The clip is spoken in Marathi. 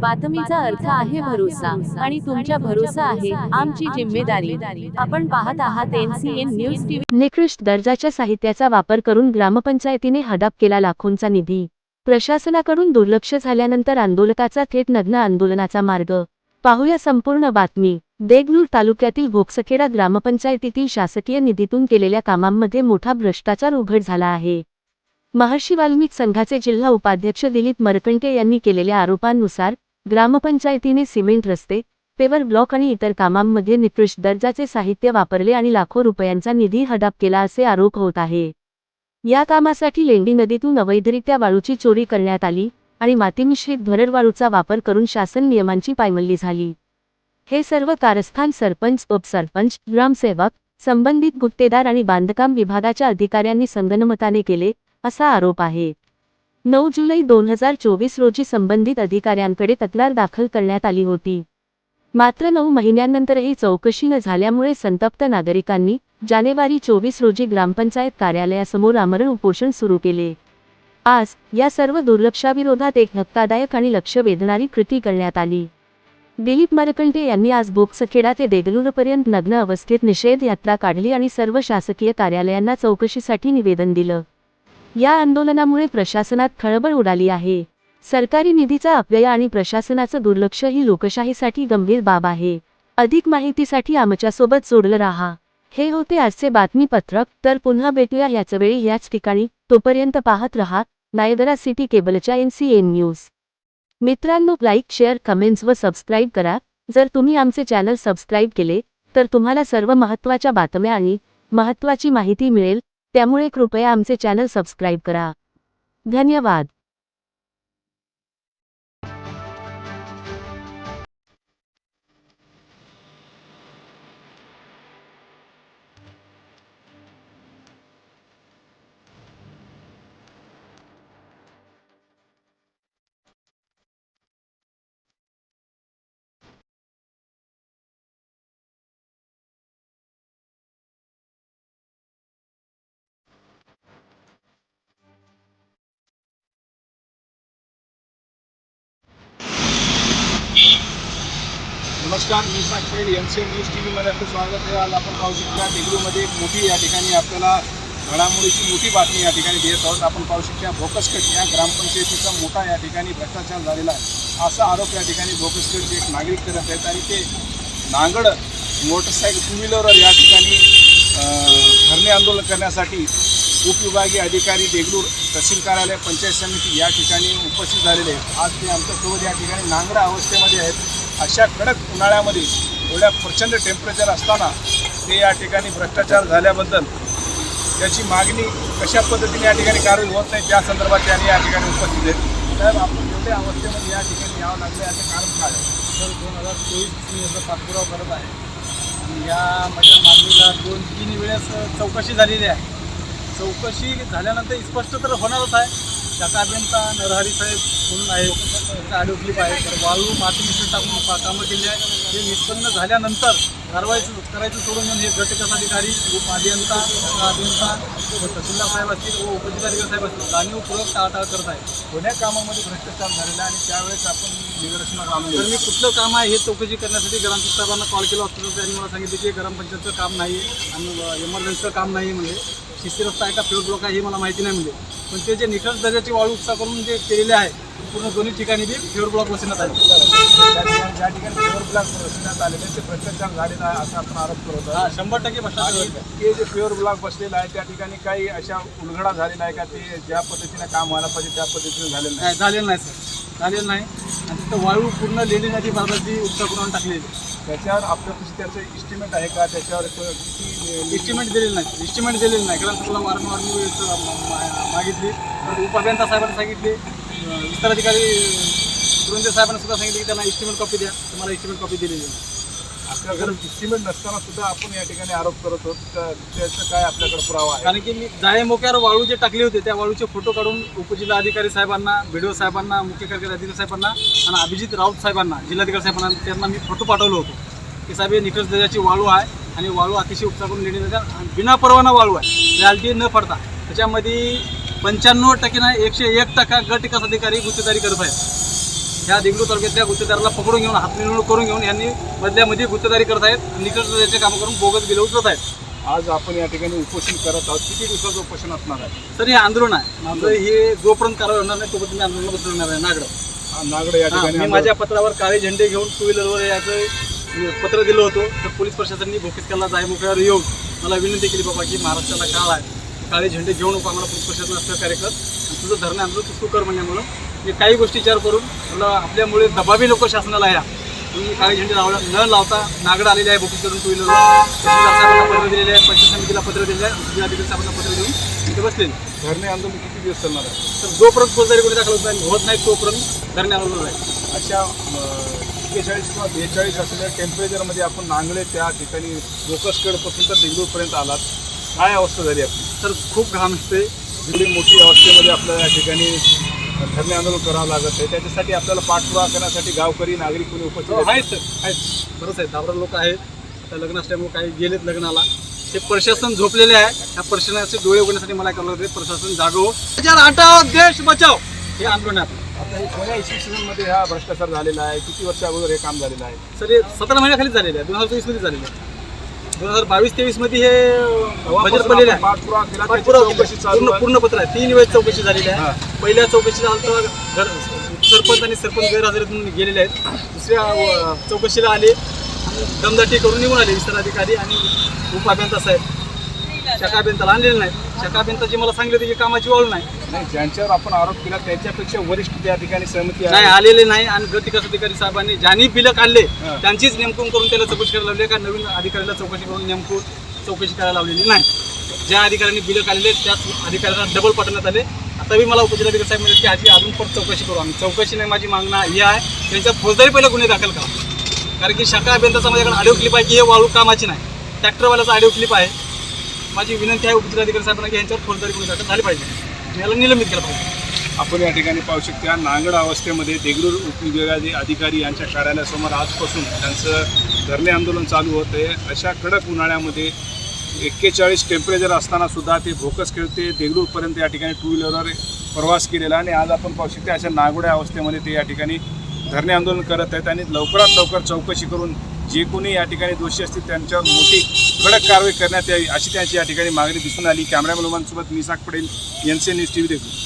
बातमीचा अर्थ आहे भरोसा आणि तुमच्या भरोसा आहे आमची जिम्मेदारी. आपण पाहत आहात एनसीएन न्यूज टीव्ही. निकृष्ट दर्जाच्या साहित्याचा वापर करून ग्रामपंचायतीने हडप केला लाखोंचा निधी. प्रशासनाकडून दुर्लक्ष झाल्यानंतर आंदोलकाचा थेट नग्न आंदोलनाचा मार्ग. पाहूया संपूर्ण बातमी. देगलूर तालुक्यातील भोकसखेडा ग्रामपंचायतीतील शासकीय निधीतून केलेल्या कामांमध्ये मोठा भ्रष्टाचार उघड झाला आहे. महर्षी वाल्मिक संघाचे जिल्हा उपाध्यक्ष दिलीप मरकंटे यांनी केलेल्या आरोपांनुसार ग्रामपंचायतीने सिमेंट रस्ते पेवर ब्लॉक आणि इतर कामांमध्ये निकृष्ट दर्जाचे साहित्य वापरले आणि लाखो रुपयांचा निधी हडप केला असे आरोप होत आहे. या कामासाठी लेंडी नदीतून अवैधरित्या वाळूची चोरी करण्यात आली आणि मातीमिश्रित भरडवाळूचा वापर करून शासन नियमांची पायमल्ली झाली. हे सर्व कारस्थान सरपंच उपसरपंच ग्रामसेवक संबंधित गुत्तेदार आणि बांधकाम विभागाच्या अधिकाऱ्यांनी संगनमताने केले असा आरोप आहे. नऊ जुलै दोन हजार चोवीस रोजी संबंधित अधिकाऱ्यांकडे तक्रार दाखल करण्यात आली होती. मात्र नऊ महिन्यांनंतरही चौकशी न झाल्यामुळे संतप्त नागरिकांनी जानेवारी चोवीस रोजी ग्रामपंचायत कार्यालयासमोर आमरण उपोषण सुरू केले. आज या सर्व दुर्लक्षाविरोधात एक धक्कादायक आणि लक्ष वेधणारी कृती करण्यात आली. दिलीप मरकंटे यांनी आज बोक्सखेडा ते देगलूरपर्यंत नग्न अवस्थेत निषेध यात्रा काढली आणि सर्व शासकीय कार्यालयांना चौकशीसाठी निवेदन दिलं. या आंदोलनामुळे प्रशासनात खळबळ उडाली आहे. सरकारी निधीचा अपव्यय आणि प्रशासनाचं दुर्लक्ष ही लोकशाहीसाठी गंभीर बाब आहे. अधिक माहितीसाठी आमच्यासोबत जोडलं राहा. हे होते आजचे बातमीपत्रक. तर पुन्हा भेटूया याच वेळी याच ठिकाणी. तोपर्यंत पाहत रहा नायदरा सिटी केबलच्या एन सी एन न्यूज. मित्रांनो लाईक शेअर कमेंट्स व सबस्क्राईब करा. जर तुम्ही आमचे चॅनल सबस्क्राईब केले तर तुम्हाला सर्व महत्त्वाच्या बातम्या आणि महत्त्वाची माहिती मिळेल. त्यामुळे कृपया आमचे चॅनल सबस्क्राईब करा. धन्यवाद. नमस्कार मी साक्षर M C M news T व्हीमध्ये आपलं स्वागत आहे. आज आपण पाहू शकता देगलूमध्ये एक मोठी या ठिकाणी आपल्याला घडामोडीची मोठी बातमी या ठिकाणी देत आहोत. आपण पाहू शकता भोकसकट या ग्रामपंचायतीचा मोठा या ठिकाणी भ्रष्टाचार झालेला आहे. असा आरोप या ठिकाणी भोकसकटचे एक नागरिक करत आहेत आणि ते नांगड मोटरसायकल टू व्हीलरवर या ठिकाणी धरणे आंदोलन करण्यासाठी उपविभागीय अधिकारी देगलूर तहसील कार्यालय पंचायत समिती या ठिकाणी उपस्थित झालेले आहेत. आज ते आमच्यासोबत या ठिकाणी नांगडा अवस्थेमध्ये आहेत. अशा कडक उन्हाळ्यामध्ये एवढ्या प्रचंड टेम्परेचर असताना ते या ठिकाणी भ्रष्टाचार झाल्याबद्दल त्याची मागणी कशा पद्धतीने या ठिकाणी कारवाई होत नाही त्या संदर्भात त्यांनी या ठिकाणी उपस्थित आहेत. तर आपण एवढ्या अवस्थेमध्ये या ठिकाणी यावं लागलं याचं कारण काय? तर दोन हजार चोवीस मी याचा पाठपुरावा करत आहे. आणि या माझ्या मागणीला दोन तीन वेळेस चौकशी झालेली आहे. चौकशी झाल्यानंतर स्पष्ट तर होणारच आहे. शाखा अभियंता नरहरी साहेब म्हणून आहे. ऑडिओ क्लिप आहे. तर वाळू माती मिश्रण टाकून कामं केली आहे. हे निष्पन्न झाल्यानंतर कारवाईचं करायचं सोडून म्हणून हे गटविकास अधिकारी उप अभियंता अभियंता व तहसीलदार साहेब असतील व उपजिल्हाधिकारी साहेब असतील जाणीवपूर्वक टाळाटाळ करत आहे कोण्या कामामध्ये भ्रष्टाचार झालेला आहे आणि त्यावेळेस आपण निदर्शनात आणून तर मी कुठलं काम आहे हे चौकशी करण्यासाठी ग्रामपंचायत साहेबांना कॉल केला असतो त्यांनी मला सांगितलं की ग्रामपंचायतचं काम नाही आहे आणि इमर्जन्सीचं काम नाही म्हणजे. शिस्ती रस्ता आहे का फ्लोर ब्लॉक आहे हे मला माहिती नाही म्हणजे. पण ते जे निकष दर्जाची वाळू उपसा करून जे केलेले आहे पूर्ण दोन्ही ठिकाणी बी फ्लोर ब्लॉक बसवण्यात आले. ज्या ठिकाणी प्युअर ब्लॉक रचण्यात आले त्यांचे भ्रष्टाचार झालेला आहे असा आपण आरोप करत हा. शंभर टक्के भ्रष्टाचार ते जे प्युअर ब्लॉक बसलेलं आहे त्या ठिकाणी काही अशा उलगडा झालेला आहे का ते ज्या पद्धतीने काम व्हायला पाहिजे त्या पद्धतीने झालेलं नाही. नाही झालेलं नाही सर. झालेलं नाही. आणि तिथं वाळू पूर्ण लेणी नदी भागाची उपसा करून टाकलेली. त्याच्यावर आपल्यापाशी त्याचं इस्टिमेट आहे का? त्याच्यावर तो किती इस्टिमेट दिलेलं नाही. इस्टिमेट दिलेलं नाही. कारण तुला वारंवार मी मागितली. तर उपअभियंता साहेबांना सांगितले. विस्तार अधिकारी सुरेंद्र साहेबांना सुद्धा सांगितले की त्यांना इस्टिमेट कॉपी द्या. तुम्हाला इस्टिमेट कॉपी दिलेली आहे. आपल्याकडे इस्टिमेट नसताना सुद्धा आपण या ठिकाणी आरोप करत होत तर त्याचं काय आपल्याकडे पुरावा आहे? कारण की मी जाळे मोक्यावर वाळू जे टाकले होते त्या वाळूचे फोटो काढून उपजिल्हा अधिकारी साहेबांना बीडीओ साहेबांना मुख्य कार्यकारी अधिकारी साहेबांना आणि अभिजित राऊत साहेबांना जिल्हाधिकारी साहेबांना त्यांना मी फोटो पाठवलं होतो. की साहेब हे निकष दर्जाची वाळू आहे. आणि वाळू अतिशय उपचार करून आणि बिना परवाना वाळू आहे. रॅलटी न पडता त्याच्यामध्ये पंच्याण्णव टक्के नाही एकशे एक टक्का गट विकास अधिकारी गुत्तेदारी करत आहेत. ह्या देगलू तालुक्यातल्या गुत्तेदाराला पकडून घेऊन हात करून घेऊन यांनी मधल्यामध्ये गुत्तेदारी करत आहेत निकटचे कामं करून बोगस बिलं उचलत आहेत. आज आपण या ठिकाणी उपोषण करत आहोत. किती दिवसाचं उपोषण असणार आहे? तर हे आंदोलन आहे. माझं हे जोपर्यंत कारवाई होणार नाही तोपर्यंत मी आंदोलन बसणार आहे. नागडं. नागडे या ठिकाणी माझ्या पत्रावर काळे झेंडे घेऊन टू व्हीलरवर याचं पत्र दिलं होतं तर पोलीस प्रशासनाने भोकेसकाला जाय मोकळ्यावर येऊन मला विनंती केली बाबा की महाराष्ट्राला काळ आहे. काळे झेंडे घेऊन नको आम्हाला पोलीस प्रशासन सहकार्य कर. आणि तुझं धरणं आंदोलन तू कर म्हणल्यामुळं मी काही गोष्टी विचार करून मला आपल्यामुळे दबावी लोक शासनाला या. तुम्ही काळे झेंडे लावला न लावता नागड आलेले आहे बुकिंग करून टू साहेबांना पत्र दिलेले आहे पंचायत समितीला पत्र दिलेलं आहे जिल्हाधिकारी साहेबांना पत्र देऊन इथे बसलेले. धरणे आंदोलन किती दिवस चालणार आहे? तर जोपर्यंत फौजदारी गुन्हे दाखल होत नाही होत नाही तोपर्यंत धरणे आंदोलन आहे. अशा एक्केचाळीस किंवा बेचाळीस असलेल्या टेम्परेचरमध्ये आपण नांगळे त्या ठिकाणी लोकसकडपासून तर देगलूरपर्यंत आलात. काय अवस्था झाली आपली? तर खूप घाम असते. एवढी मोठी अवस्थेमध्ये आपल्याला या ठिकाणी धरणे आंदोलन करावं लागत आहे. त्याच्यासाठी आपल्याला पाठपुरावा करण्यासाठी गावकरी नागरिक कोणी उपस्थित हो, आहेत. आहेत सर आहेत. बरंच आहे. दहा लोक आहेत. आता लग्न असल्यामुळे काही गेलेत लग्नाला. ते प्रशासन झोपलेले आहे. त्या प्रशासनाचे डोळे उघडण्यासाठी मला करावं लागते प्रशासन जागो. हजार हटाव देश बचाव. हे आंदोलन आहे. आता हे कोण्या सीझनमध्ये हा भ्रष्टाचार झालेला आहे. किती वर्ष अगोदर हे काम झालेलं आहे? सर हे सतरा महिन्याखाली झालेलं आहे. दोन हजार चोवीसमध्ये झालेलं आहे. दोन हजार बावीस तेवीसमध्ये हे बजेट पडलेलं आहे. पाठपुरावा केला त्याची पाठपुरावा केला. चौकशी चालू पूर्ण आहे. पूर्ण पत्र आहे. तीन वेळेस चौकशी झालेली हा. आहे पहिल्या चौकशी झालं तर घर सरपंच आणि सरपंच गैरहजेरीतून गेलेले आहेत. दुसऱ्या अ, चौकशीला आले. आणि दमदाटी करून निघून आले विस्तार अधिकारी आणि उपअभियंता साहेब. शका अभियंताला आणलेले नाहीत शका अभियंताची मला सांगितलं की कामाची वाळू नाही. नाही ज्यांच्यावर आपण आरोप केला त्यांच्यापेक्षा वरिष्ठ त्या ठिकाणी सहमती नाही आहे आलेले नाही आणि गट विकास अधिकारी साहेबांनी ज्यांनी बिलं काढले. त्यांचीच नेमकून करून त्याला चौकशी करायला लावली. का नवीन अधिकाऱ्याला चौकशी करून नेमकून चौकशी करायला लावलेली नाही. ज्या अधिकाऱ्यांनी बिलं काढले त्याच अधिकाऱ्यांना डबल पाठवण्यात आले. आता मी मला उपजिल्हाधिकारी साहेब म्हणजे की आधी अजून पण चौकशी करू आम्ही. चौकशी नाही माझी मागणं ही आहे. त्यांच्या फौजदारी पहिला गुन्हे दाखल करा. कारण की शाखा अभियंताचा माझ्याकडे ऑडिओ क्लिप आहे की हे वाळू कामाची नाही. ट्रॅक्टरवाल्याचा ऑडिओ क्लिप आहे. माझी विनंती आहे उपजिल्हाधिकारी साहेबांना की यांच्यावर फौजदारी गुन्हे दाखल झाले पाहिजे. याला निलंबित केलं पाहिजे. आपण या ठिकाणी पाहू शकता नांगड अवस्थेमध्ये देगलूर उपविभागाचे अधिकारी यांच्या कार्यालयासमोर आजपासून त्यांचं धरणे आंदोलन चालू होतं. आहे अशा कडक उन्हाळ्यामध्ये एक्केचाळीस टेम्परेचर असताना सुद्धा ते भोकस खेळते. देगलूरपर्यंत या ठिकाणी टू व्हीलरवर प्रवास केलेला आणि आज आपण पाहू शकता अशा नागोड्या अवस्थेमध्ये ते या ठिकाणी धरणे आंदोलन करत आहेत आणि लवकरात लवकर चौकशी करून जे कोणी या ठिकाणी दोषी असतील त्यांच्यावर मोठी कडक कारवाई करण्यात यावी अशी त्यांची या ठिकाणी मागणी दिसून आली. कॅमेरामॅन सोबत साग पडेल N C news T V देखील